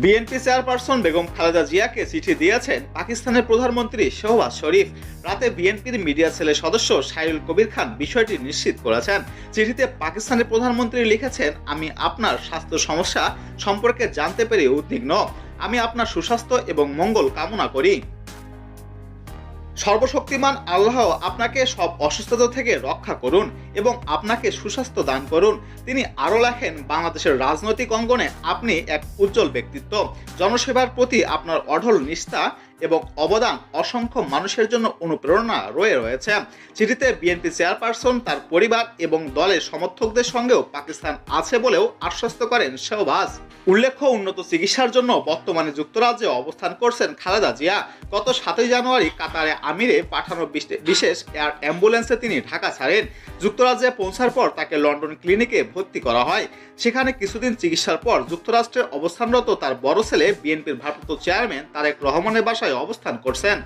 BNP chairperson Begum Khaleda জিয়াকে চিঠি দিয়েছেন পাকিস্তানের প্রধানমন্ত্রী শেহবাজ শরীফ। রাতে বিএনপির মিডিয়া সেলের সদস্য সাইরুল কবির খান বিষয়টি নিশ্চিত করেছেন। চিঠিতে পাকিস্তানের প্রধানমন্ত্রী লিখেছেন, আমি আপনার স্বাস্থ্য সমস্যা সম্পর্কে জানতে পেরে উদ্বিগ্ন। আমি আপনার সুস্বাস্থ্য এবং মঙ্গল কামনা করি। সর্বশক্তিমান আল্লাহ আপনাকে সব অসুস্থতা থেকে রক্ষা করুন এবং আপনাকে সুস্বাস্থ্য দান করুন। তিনি আরও লেখেন, বাংলাদেশের রাজনৈতিক অঙ্গনে আপনি এক উজ্জ্বল ব্যক্তিত্ব। জনসেবার প্রতি আপনার অঢল নিষ্ঠা এবং অবদান অসংখ্য মানুষের জন্য অনুপ্রেরণা রয়ে রয়েছে। চিঠিতে বিএনপি চেয়ারপারসন, তার পরিবার এবং দলের সমর্থকদের সঙ্গেও পাকিস্তান আছে বলেও আশ্বস্ত করেন শেহবাজ। উল্লেখ্য, উন্নত চিকিৎসার জন্য বর্তমানে যুক্তরাজ্যে অবস্থান করছেন খালেদা জিয়া। গত সাতই জানুয়ারি কাতারে আমিরে পাঠানো বিশেষ এয়ার অ্যাম্বুলেন্সে তিনি ঢাকা ছাড়েন। যুক্তরাজ্যে পৌঁছার পর তাকে লন্ডন ক্লিনিকে ভর্তি করা হয়। সেখানে কিছুদিন চিকিৎসার পর যুক্তরাষ্ট্রে অবস্থানরত তার বড় ছেলে, বিএনপির ভারপ্রাপ্ত চেয়ারম্যান তারেক রহমানের বাসায় অবস্থান করছেন।